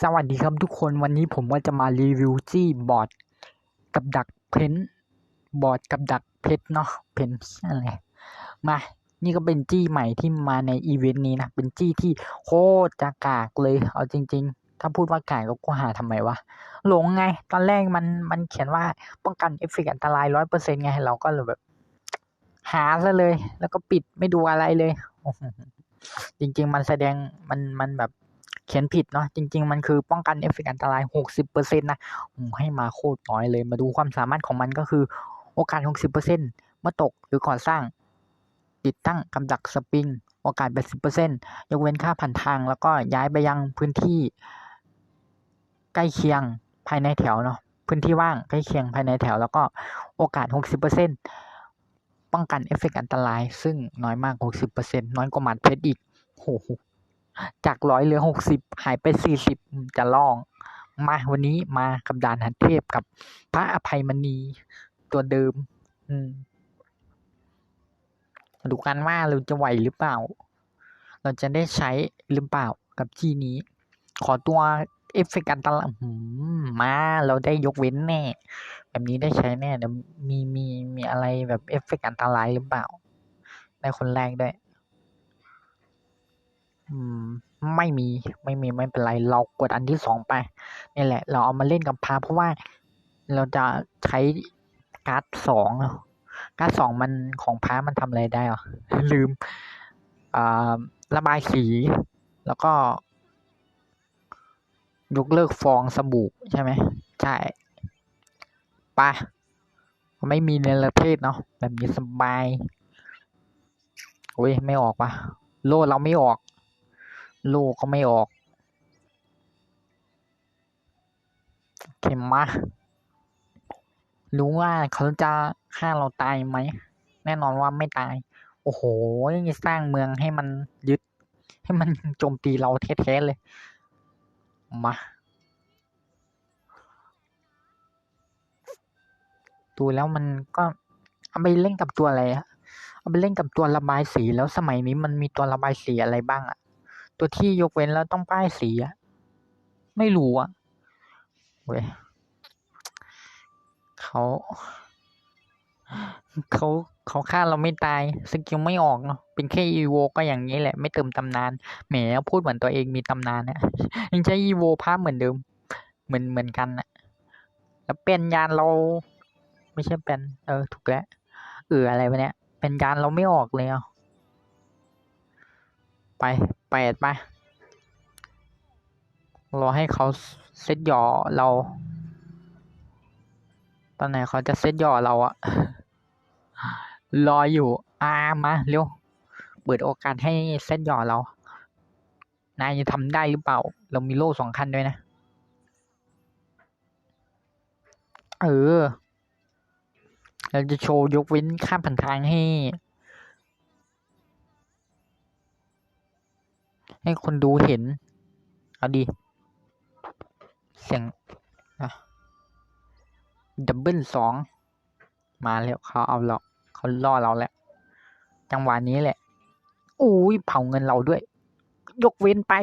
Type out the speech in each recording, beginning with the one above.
สวัสดีครับทุกคนวันนี้ผมก็จะมารีวิวจี้บอร์ดกับดักเพนบอร์ดกับดักเพชรเนาะเพนอะไรมานี่ก็เป็นจี้ใหม่ที่มาในอีเวนต์นี้นะ เป็นจี้ที่โคตรจะกากเลย เอาจริง ๆ ถ้าพูดว่ากากก็กูหาทำไมวะหลงไง ตอนแรกมันมันเขียนว่าป้องกันเอฟเฟกต์อันตรายร้อยเปอร์เซ็นต์ไง เราก็เลยแบบ หาซะเลย แล้วก็ปิดไม่ดูอะไรเลย จริง ๆ มันแสดงมันมันแบบ เขียนผิดเนาะจริง ๆ มันคือป้องกันเอฟเฟกต์อันตราย 60%นะให้มาโคตรน้อยเลยมาดูความสามารถของมันก็คือโอกาส 60%เมื่อตกหรือก่อสร้าง ติดตั้งกำดักสปริง โอกาส 80%ยกเว้นค่าผ่านทาง แล้วก็ย้ายไปยังพื้นที่ ใกล้เคียงภายในแถวเนาะพื้นที่ว่างใกล้เคียงภายในแถว แล้วก็โอกาส 60%ป้องกันเอฟเฟกต์อันตราย ซึ่งน้อยมาก 60%น้อยกว่าหมัดเพชรอีกโอ้โห จากร้อยเหลือหกสิบหายไปสี่สิบจะลองมาวันนี้มากับดานหันเทพกับพระอภัยมณีตัวเดิม อืมดูกันว่าเราจะไหวหรือเปล่า เราจะได้ใช้หรือเปล่ากับที่นี้ ขอตัวเอฟเฟกต์อันตรายมาเราได้ยกเว้นแน่ แบบนี้ได้ใช้แน่เดี๋ยวมีมีมีอะไรแบบเอฟเฟกต์อันตรายหรือเปล่า ได้คนแรกด้วย อืม ไม่มีไม่มีไม่เป็นไร เรากดอันที่สองไปนี่แหละ เราเอามาเล่นกับพาเพราะว่าเราจะใช้การ์ดสองการ์ดสองมันของพามันทำอะไรได้อะลืมอ่าระบายสีแล้วก็ ยกเลิกฟองสบู่ใช่ไหมใช่ปะไม่มีเนรเทศเนาะแบบนี้สบายโอ้ยไม่ออกปะโลดเราไม่ออก ลก็ไม่ออกเข็มมารู้ว่าเขาจะฆ่าเราตายไหม แน่นอนว่าไม่ตาย โอ้โหสร้างเมืองให้มันยึด ให้มันโจมตีเราแท้ๆเลย มาดูแล้วมันก็เอาไปเล่นกับตัวอะไรอะเอาไปเล่นกับตัวระบายสีแล้วสมัยนี้มันมีตัวระบายสีอะไรบ้างอะ ตัวที่ยกเว้นแล้วต้องป้ายสีอะไม่รู้อะเว้ยเขาเขาเขาฆ่าเราไม่ตายสกิลไม่ออกเนาะเป็นแค่อีโวก็อย่างนี้แหละ ไม่เติมตำนานแหมพูดเหมือนตัวเองมีตำนานนะยังใช้อีโวภาพเหมือนเดิม เหมือนเหมือนกันนะแล้วเป็นยานเรา ไม่ใช่เป็น เออ ถูกแล้วเอออะไรวะเนี่ย เป็นยานเราไม่ออกเลยอะไป แปดไป รอให้เขาเซตหย่อเรา ตอนไหนเขาจะเซตหย่อเราอะรออยู่อามาเร็ว เปิดโอกาสให้เซตหย่อเรา นายจะทำได้หรือเปล่า เรามีโล่สองคันด้วยนะ เออ เราจะโชว์ยกเว้นข้ามผ่านทางให้ ให้คนดูเห็นเอาดี เสียงอะดับเบิลสองมาแล้วเขาเอาเราเขาล่อเราแล้ว จังหวะนี้แหละอุ้ยเผาเงินเราด้วย ยกเว้นไป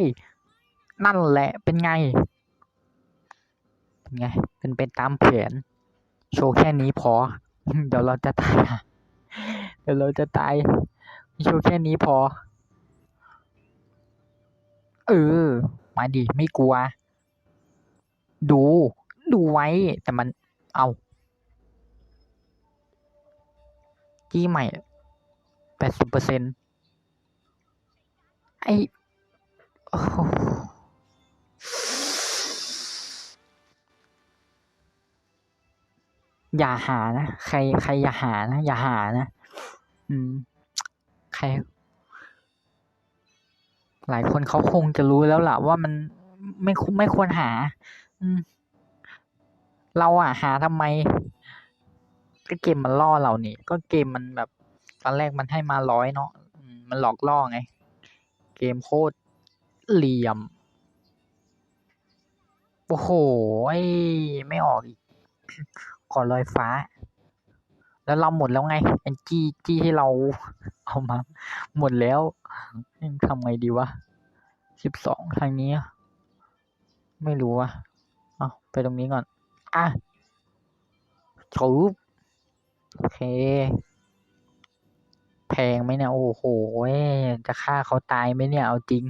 นั่นแหละเป็นไง เป็นไง เป็นไปตามแผนโชว์แค่นี้พอ เดี๋ยวเราจะตาย เดี๋ยวเราจะตาย โชว์แค่นี้พอ เออ มาดิไม่กลัว ดู ดูไว้ แต่มัน เอาจี้ใหม่แปดสิบเปอร์เซ็นไอโอ้โหอย่าหานะ ใคร ใครอย่าหานะ อย่าหานะ อืม ใคร หลายคนเขาคงจะรู้แล้วล่ะ ว่ามันไม่ไม่ควรหา อืม เราอะหาทำไม ก็เกมมันล่อเรานี่ ก็เกมมันแบบ ตอนแรกมันให้มาร้อยเนาะมันหลอกล่อไง เกมโคตรเหลี่ยม โอ้โหไอ้ไม่ออกอีกขอลอยฟ้า แล้วเราหมดแล้วไงไอ้จี้จี้ที่เราเอามา หมดแล้วทำไงดีวะสิบสองทางนี้ ไม่รู้อะเอาไปตรงนี้ก่อน อะชูบโอเค แพงไหมเนี่ย โอ้โหจะฆ่าเขาตายไหมเนี่ย เอาจริง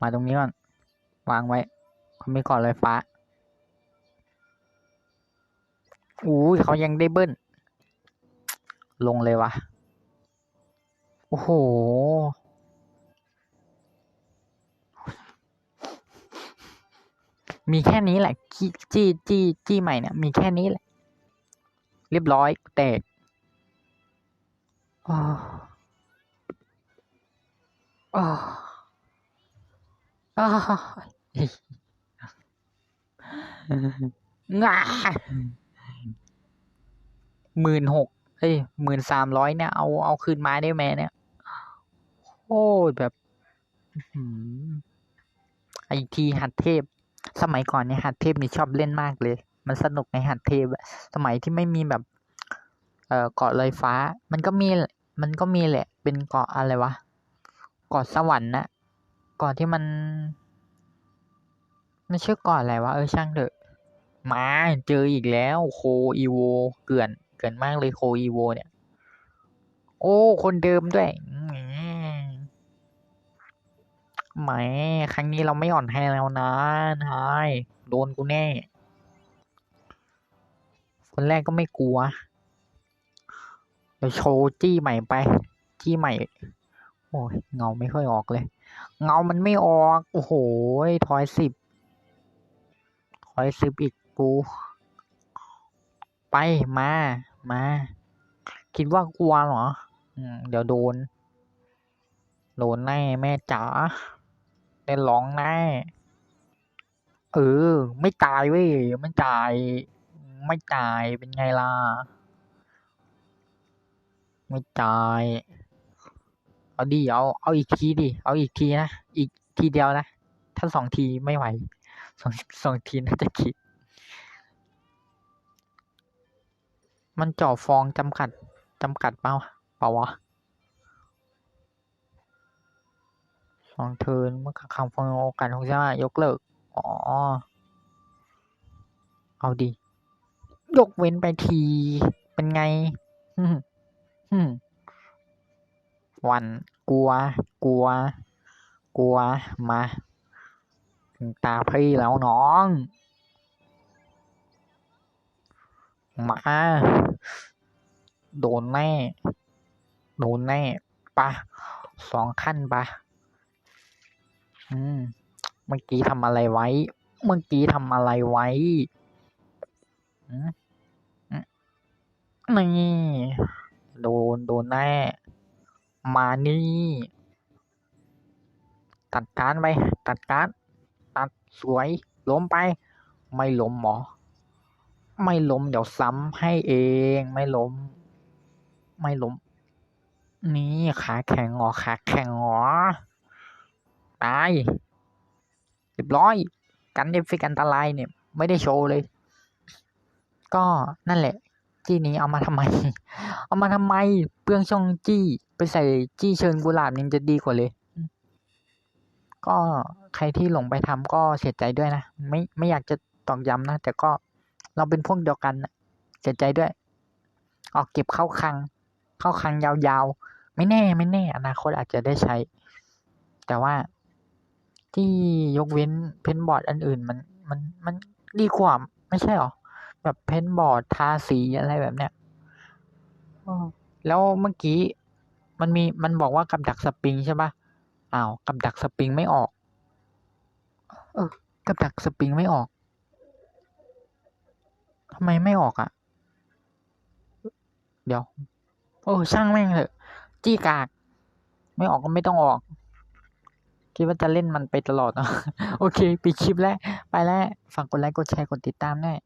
มาตรงนี้ก่อน วางไว้เขาไม่ก่อนเลยฟ้า อู้ยเขายังได้เบิ้ล ลงเลยวะโอ้โห มีแค่นี้แหละ จี้จี้จี้ใหม่เนี่ย มีแค่นี้แหละ เรียบร้อยแตกอ้าอ้าวอ้าวง่า หมื่นหกเอ้ยหมื่นสามร้อยเนี่ยเอาเอาคืนมาได้ไหมเนี่ยโอ้แบบอื้อหือไอทีหัดเทพ สมัยก่อนเนี่ยหัดเทพนี่ชอบเล่นมากเลย มันสนุกในหัดเทพสมัยที่ไม่มีแบบ เอ่อเกาะลอยฟ้า มันก็มี มันก็มีแหละ เป็นเกาะอะไรวะเกาะสวรรค์นะเกาะที่มันมันชื่อเกาะอะไรวะเออช่างเถอะ มาเจออีกแล้ว โคอีโวเกลื่อน เกลื่อนมากเลยโคอีโวเนี่ย โอ้ คนเดิมด้วยอืมแหมครั้งนี้เราไม่อ่อนให้แล้วนะนายโดนกูแน่ คนแรกก็ไม่กลัวเดี๋ยวโชว์จี้ใหม่ไป จี้ใหม่ โอ้ยเงาไม่ค่อยออกเลย เงามันไม่ออก โอ้โหทอยสิบทอยสิบอีกกู ไปมา มา คิดว่ากลัวเหรอเดี๋ยวโดน โดนแน่แม่จ๋าได้ร้องแน่เออ ไม่ตายเว้ยไม่ตาย ไม่ตายเป็นไงล่ะ ไม่ตาย เอาดิเอา เอาอีกทีดิ เอาอีกทีนะ อีกทีเดียวนะ ถ้าสองทีไม่ไหว สองสองทีน่าจะคิด มันเจ่อฟองจำกัดจำกัดเปล่าเปล่าวะสองเทินเมื่อคำฟองโอกาสของใช่ไหมยกเลิก อ๋อ เอาดิยกเว้นไปที เป็นไงฮึฮึมหวันกลัว กลัว กลัวมาถึงตาพี่แล้วน้อง มา โดนแน่ โดนแน่ปะสองขั้นปะอืม เมื่อกี้ทำอะไรไว้ เมื่อกี้ทำอะไรไว้นี่โดนโดนแน่ มานี่ ตัดการไป ตัดการตัดสวยล้มไป ไม่ล้มหมอ ไม่ล้ม เดี๋ยวซ้ำให้เอง ไม่ล้ม ไม่ล้ม นี่ขาแข็งหรอขาแข็งหรอตายเรียบร้อย กันเอฟเฟกต์อันตรายเนี่ย ไม่ได้โชว์เลย ก็นั่นแหละ จี้นี้เอามาทำไม เอามาทำไม เปลืองช่องจี้ ไปใส่จี้เชิญกุหลาบยังจะดีกว่าเลย ก็ใครที่หลงไปทำก็เสียใจด้วยนะ ไม่ไม่อยากจะตอกย้ำนะ แต่ก็ เราเป็นพวกเดียวกันเสียใจด้วย ออกเก็บเข้าคัง เข้าคังยาวๆ ไม่แน่ไม่แน่ อนาคตอาจจะได้ใช้ แต่ว่าที่ยกเว้นเพนบอร์ดอันอื่นมันมันมันดีกว่าไม่ใช่หรอ แบบเพนบอร์ดทาสีอะไรแบบเนี้ยแล้วเมื่อกี้มันมีมันบอกว่ากับดักสปริงใช่ปะอ้าวกับดักสปริงไม่ออก เออกับดักสปริงไม่ออก ทำไมไม่ออกอะ่ะ เดี๋ยว โอ้ช่างแม่งเถอะ จี้กาก ไม่ออกก็ไม่ต้องออก คิดว่าจะเล่นมันไปตลอดเนาะโอเค ปิดคลิปแล้ว ไปแล้ว ฝากกดไลค์ กดแชร์ กดติดตามแน่อย